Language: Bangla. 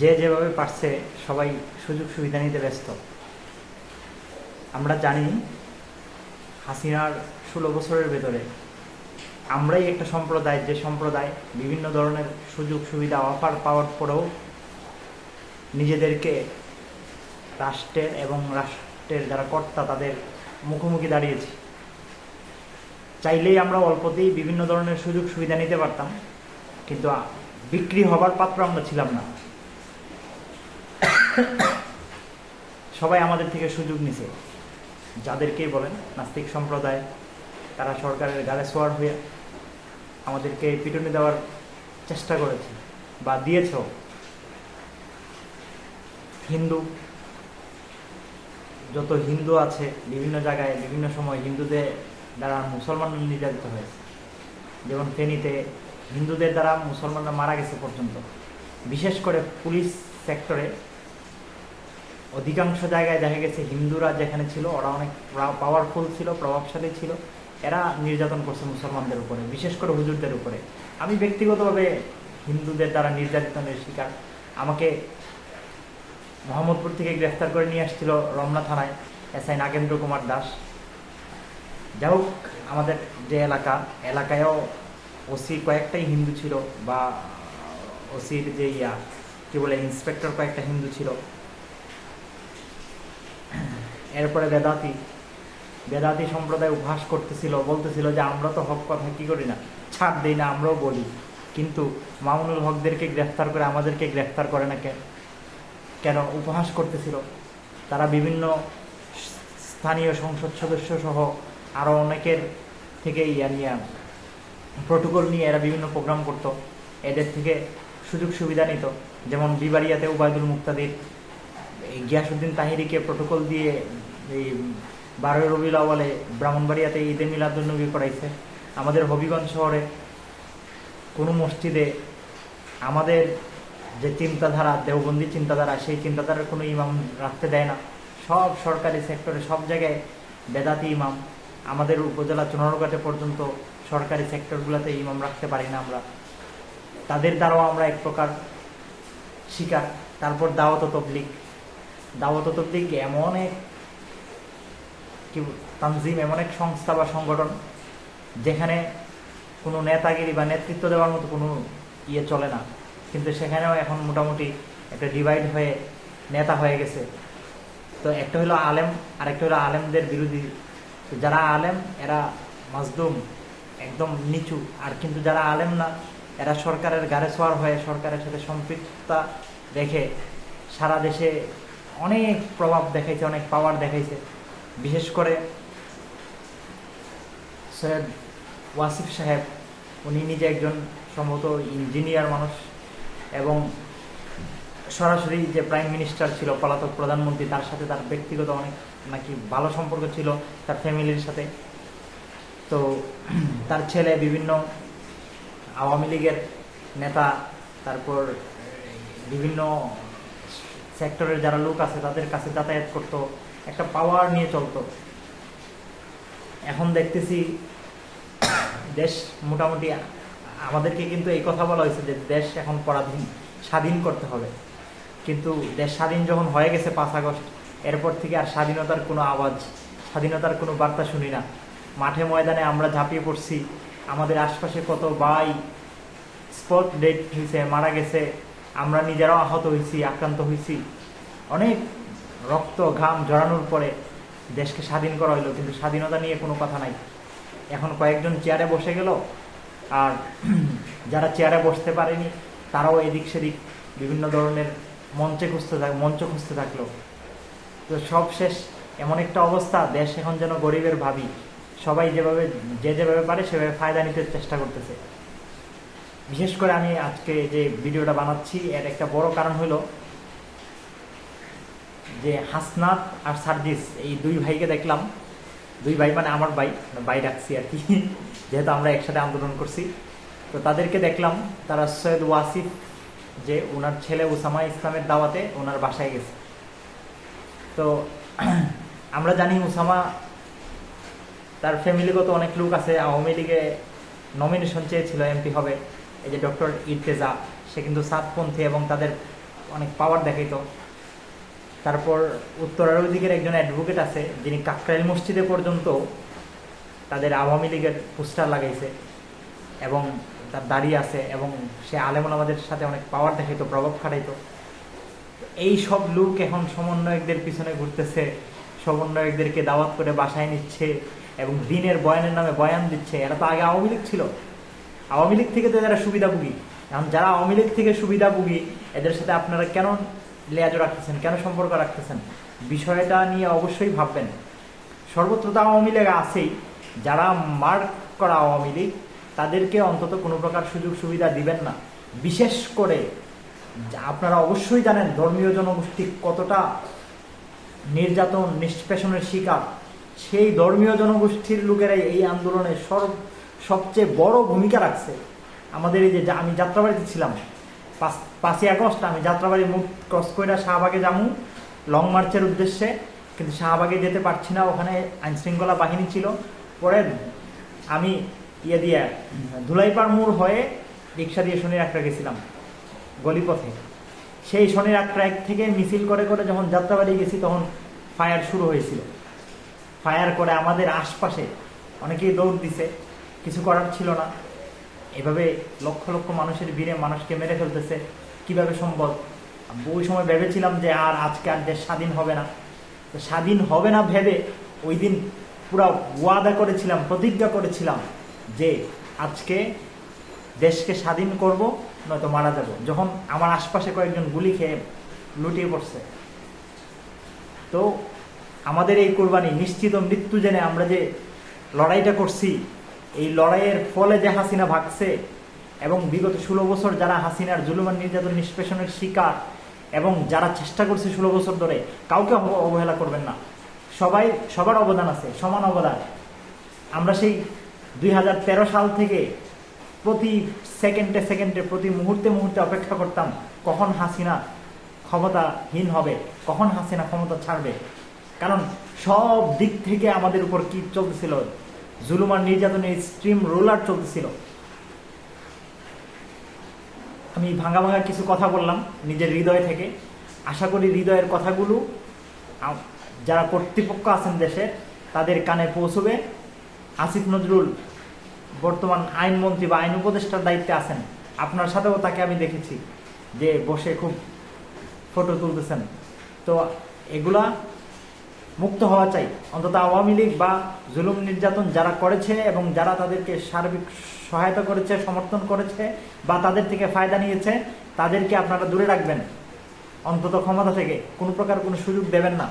যে যেভাবে পারছে সবাই সুযোগ সুবিধা নিতে ব্যস্ত। আমরা জানি হাসিনার ষোলো বছরের ভেতরে আমরাই একটা সম্প্রদায়, যে সম্প্রদায় বিভিন্ন ধরনের সুযোগ সুবিধা অফার পাওয়ার পরেও নিজেদেরকে রাষ্ট্রের এবং রাষ্ট্রের যারা কর্তা তাদের মুখোমুখি দাঁড়িয়েছি। চাইলেই আমরা অল্পতেই বিভিন্ন ধরনের সুযোগ সুবিধা নিতে পারতাম, কিন্তু বিক্রি হবার পাত্র আমরা ছিলাম না। সবাই আমাদের থেকে সুযোগ নিছে। যাদেরকেই বলেন, নাস্তিক সম্প্রদায়, তারা সরকারের গালে সোয়ার হয়ে আমাদেরকে পিটুনি দেওয়ার চেষ্টা করেছে বা দিয়েছ হিন্দু, যত হিন্দু আছে, বিভিন্ন জায়গায়, বিভিন্ন সময় হিন্দুদের দ্বারা মুসলমান নির্যাতিত হয়েছে। যেমন ফেনীতে হিন্দুদের দ্বারা মুসলমানরা মারা গেছে পর্যন্ত। বিশেষ করে পুলিশ সেক্টরে অধিকাংশ জায়গায় দেখা গেছে হিন্দুরা যেখানে ছিল, ওরা অনেক পাওয়ারফুল ছিল, প্রভাবশালী ছিল। এরা নির্যাতন করছে মুসলমানদের উপরে, বিশেষ করে হুজুরদের উপরে। আমি ব্যক্তিগতভাবে হিন্দুদের দ্বারা নির্যাতনের শিকার। আমাকে মোহাম্মদপুর থেকে গ্রেফতার করে নিয়ে আসছিল রমনা থানায় এস আই নাগেন্দ্র কুমার দাস। যাই হোক, আমাদের যে এলাকা, এলাকায়ও ওসি কয়েকটাই হিন্দু ছিল বা ওসির যে ইয়া, কি বলে, ইন্সপেক্টর কয়েকটা হিন্দু ছিল। এরপরে বেদাতি বেদাতি সম্প্রদায় উপহাস করতেছিল, বলতেছিল যে আমরা তো হক কথা কি করি না? ছাড় দিই না, আমরাও বলি। কিন্তু মামুনুল হকদেরকে গ্রেফতার করে আমাদেরকে গ্রেফতার করে না কেন? কেন উপহাস করতেছিল? তারা বিভিন্ন স্থানীয় সংসদ সদস্য সহ আরও অনেকের থেকে ইয়া নিয়ে, প্রোটোকল নিয়ে এরা বিভিন্ন প্রোগ্রাম করতো। এদের থেকে সুযোগ সুবিধা নিত। যেমন বিবারিয়াতে উবায়দুল মুক্তাদির গিয়াসুদ্দিন তাহিরিকে প্রোটোকল দিয়ে এই বারোই রবিউল আওয়ালে ব্রাহ্মণবাড়িয়াতে ঈদে মিলাদুলনবী করাইছে। আমাদের হবিগঞ্জ শহরে কোনো মসজিদে আমাদের যে চিন্তাধারা, দেওবন্দি চিন্তাধারা, সেই চিন্তাধারার কোনো ইমাম রাখতে দেয় না। সব সরকারি সেক্টরে, সব জায়গায় বেদাতি ইমাম। আমাদের উপজেলা চুনারঘাটে পর্যন্ত সরকারি সেক্টরগুলোতে ইমাম রাখতে পারি না আমরা। তাদের দ্বারাও আমরা এক প্রকার শিকার। তারপর দাওয়াত ও তবলিগ। দাওয়াত এমন এক কি তানজিম এমন এক সংস্থা বা সংগঠন যেখানে কোনো নেতাগিরি বা নেতৃত্ব দেওয়ার মতো কোনো ইয়ে চলে না। কিন্তু সেখানেও এখন মোটামুটি একটা ডিভাইড হয়ে নেতা হয়ে গেছে। তো একটা হলো আলেম আর একটা হলো আলেমদের বিরোধী। তো যারা আলেম, এরা মাজদুম একদম নিচু। আর কিন্তু যারা আলেম না, এরা সরকারের গাড়ে সোয়ার হয়ে সরকারের সাথে সম্পৃক্ততা রেখে সারা দেশে অনেক প্রভাব দেখাইছে, অনেক পাওয়ার দেখাইছে। বিশেষ করে সৈয়দ ওয়াসিফ সাহেব, উনি নিজে একজন সম্ভবত ইঞ্জিনিয়ার মানুষ এবং সরাসরি যে প্রাইম মিনিস্টার ছিল, পলাতক প্রধানমন্ত্রী, তার সাথে তার ব্যক্তিগত অনেক নাকি ভালো সম্পর্ক ছিল, তার ফ্যামিলির সাথে। তো তার ছেলে বিভিন্ন আওয়ামী লীগের নেতা, তারপর বিভিন্ন সেক্টরের যারা লোক আছে, তাদের কাছে যাতায়াত করতো, একটা পাওয়ার নিয়ে চলতো। এখন দেখতেছি, দেশ মোটামুটি, আমাদেরকে কিন্তু এই কথা বলা হয়েছে যে দেশ এখন পরাধীন, স্বাধীন করতে হবে। কিন্তু দেশ স্বাধীন যখন হয়ে গেছে পাঁচ আগস্ট, এরপর থেকে আর স্বাধীনতার কোনো আওয়াজ, স্বাধীনতার কোনো বার্তা শুনি না। মাঠে ময়দানে আমরা ঝাঁপিয়ে পড়ছি, আমাদের আশপাশে কত বাই স্পট ডেট হয়েছে, মারা গেছে আমরা নিজেরাও আহত হয়েছি, আক্রান্ত হয়েছি। অনেক রক্ত, ঘাম জড়ানোর পরে দেশকে স্বাধীন করা হলো কিন্তু স্বাধীনতা নিয়ে কোনো কথা নাই। এখন কয়েকজন চেয়ারে বসে গেল, আর যারা চেয়ারে বসতে পারেনি, তারাও এদিক সেদিক বিভিন্ন ধরনের মঞ্চে খুঁজতে থাক, মঞ্চ খুঁজতে থাকল। তো সব শেষ। এমন একটা অবস্থা, দেশ এখন যেন গরিবের ভাবি। সবাই যেভাবে, যে যেভাবে পারে সেভাবে ফায়দা নিতে চেষ্টা করতেছে। বিশেষ করে আমি আজকে যে ভিডিওটা বানাচ্ছি, এর একটা বড় কারণ হলো যে হাসনাত আর সার্জিস, এই দুই ভাইকে দেখলাম। দুই ভাই মানে আমার ভাই ভাই ডাকছি আর কি, যেহেতু আমরা একসাথে আন্দোলন করছি। তো তাদেরকে দেখলাম, তারা সৈয়দ ওয়াসিফ, যে ওনার ছেলে উসামা ইসলামের দাওয়াতে ওনার বাসায় গেছে। তো আমরা জানি উসামা, তার ফ্যামিলিগত অনেক লোক আছে, আওয়ামী লীগে নমিনেশন চেয়েছিল এমপি হবে। এই যে ডক্টর ইরতেজা সে কিন্তু সাতপন্থী এবং তাদের অনেক পাওয়ার দেখাইত। তারপর উত্তরার দিকের একজন অ্যাডভোকেট আছে, যিনি কাকরাইল মসজিদে পর্যন্ত তাদের আওয়ামী লীগের পোস্টার লাগাইছে এবং তার দাঁড়িয়ে আছে এবং সে আলেমন আমাদের সাথে অনেক পাওয়ার দেখাইতো, প্রভাব খাটাইতো। এই সব লোক এখন সমন্বয়কদের পিছনে ঘুরতেছে, সমন্বয়কদেরকে দাওয়াত করে বাসায় নিচ্ছে এবং দিনের বয়ানের নামে বয়ান দিচ্ছে। এরা তো আগে আওয়ামী লীগ ছিল। আওয়ামী লীগ থেকে তো এরা সুবিধাভোগী এখন যারা আওয়ামী লীগ থেকে সুবিধাভোগী এদের সাথে আপনারা কেন লেয়াজো রাখতেছেন? কেন সম্পর্ক রাখতেছেন? বিষয়টা নিয়ে অবশ্যই ভাববেন। সর্বত্র তো আওয়ামী লীগ আছেই। যারা মার্ক করা আওয়ামী লীগ, তাদেরকে অন্তত কোনো প্রকার সুযোগ সুবিধা দিবেন না। বিশেষ করে আপনারা অবশ্যই জানেন, ধর্মীয় জনগোষ্ঠী কতটা নির্যাতন, নিষ্পেষণের শিকার। সেই ধর্মীয় জনগোষ্ঠীর লোকেরাই এই আন্দোলনে সর্ব সবচেয়ে বড় ভূমিকা রাখছে। আমাদের এই যে আমি যাত্রাবাড়িতে ছিলাম। পাঁচ পাঁচই আগস্ট আমি যাত্রাবাড়ি মুখ ক্রস করে শাহবাগে যাব লং মার্চের উদ্দেশ্যে। কিন্তু শাহবাগে যেতে পারছি না, ওখানে আইনশৃঙ্খলা বাহিনী ছিল। পরে আমি ইয়ে দিয়ে ধুলাইপাড় মোড় হয়ে রিক্সা দিয়ে শনির একটা গেছিলাম, গলিপথে। সেই শনির ট্র্যাক থেকে মিছিল করে করে যখন যাত্রাবাড়ি গেছি, তখন ফায়ার শুরু হয়েছিল। ফায়ার করে আমাদের আশপাশে অনেকেই দৌড় দিছে। কিছু করার ছিল না। এভাবে লক্ষ লক্ষ মানুষের ভিড়ে মানুষকে মেরে ফেলতেছে। কীভাবে সম্ভব? ওই সময় ভেবেছিলাম যে আর আজকে আর দেশ স্বাধীন হবে না। তো স্বাধীন হবে না ভেবে ওই দিন পুরো ওয়াদা করেছিলাম, প্রতিজ্ঞা করেছিলাম যে আজকে দেশকে স্বাধীন করব, নয়তো মারা যাব। যখন আমার আশপাশে কয়েকজন গুলি খেয়ে লুটিয়ে পড়ছে। তো আমাদের এই কোরবানি, নিশ্চিত মৃত্যু জেনে আমরা যে লড়াইটা করছি এই লড়াইয়ের ফলে যে হাসিনা ভাগছে এবং বিগত ষোলো বছর যারা হাসিনার জুলুমান নির্যাতন, নিষ্পেষণের শিকার এবং যারা চেষ্টা করছে ষোলো বছর ধরে, কাউকে অব- অবহেলা করবেন না। সবাই, সবার অবদান আছে, সমান অবদান। আমরা সেই দুই হাজার তেরো সাল থেকে প্রতি সেকেন্ডে সেকেন্ডে, প্রতি মুহূর্তে মুহূর্তে অপেক্ষা করতাম, কখন হাসিনা ক্ষমতাহীন হবে, কখন হাসিনা ক্ষমতা ছাড়বে। কারণ সব দিক থেকে আমাদের উপর কি চলতেছিল জুলুমার নির্যাতনের স্ট্রিম রোলার চলতেছিল। আমি ভাঙা ভাঙা কিছু কথা বললাম নিজের হৃদয় থেকে। আশা করি হৃদয়ের কথাগুলো যারা কর্তৃপক্ষ আছেন দেশে, তাদের কানে পৌঁছবে। আসিফ নজরুল বর্তমান আইনমন্ত্রী বা আইন উপদেষ্টার দায়িত্বে আছেন। আপনার সাথেও তাকে আমি দেখেছি যে বসে খুব ফটো তুলতেছেন। তো এগুলা মুক্ত হওয়া চাই। অন্তত আওয়ামী লীগ বা জুলুম নির্যাতন যারা করেছে এবং যারা তাদেরকে সার্বিক সহায়তা করেছে, সমর্থন করেছে বা তাদের থেকে ফায়দা নিয়েছে, তাদেরকে আপনারা দূরে রাখবেন। অন্তত ক্ষমতা থেকে কোনো প্রকার কোনো সুযোগ দেবেন না।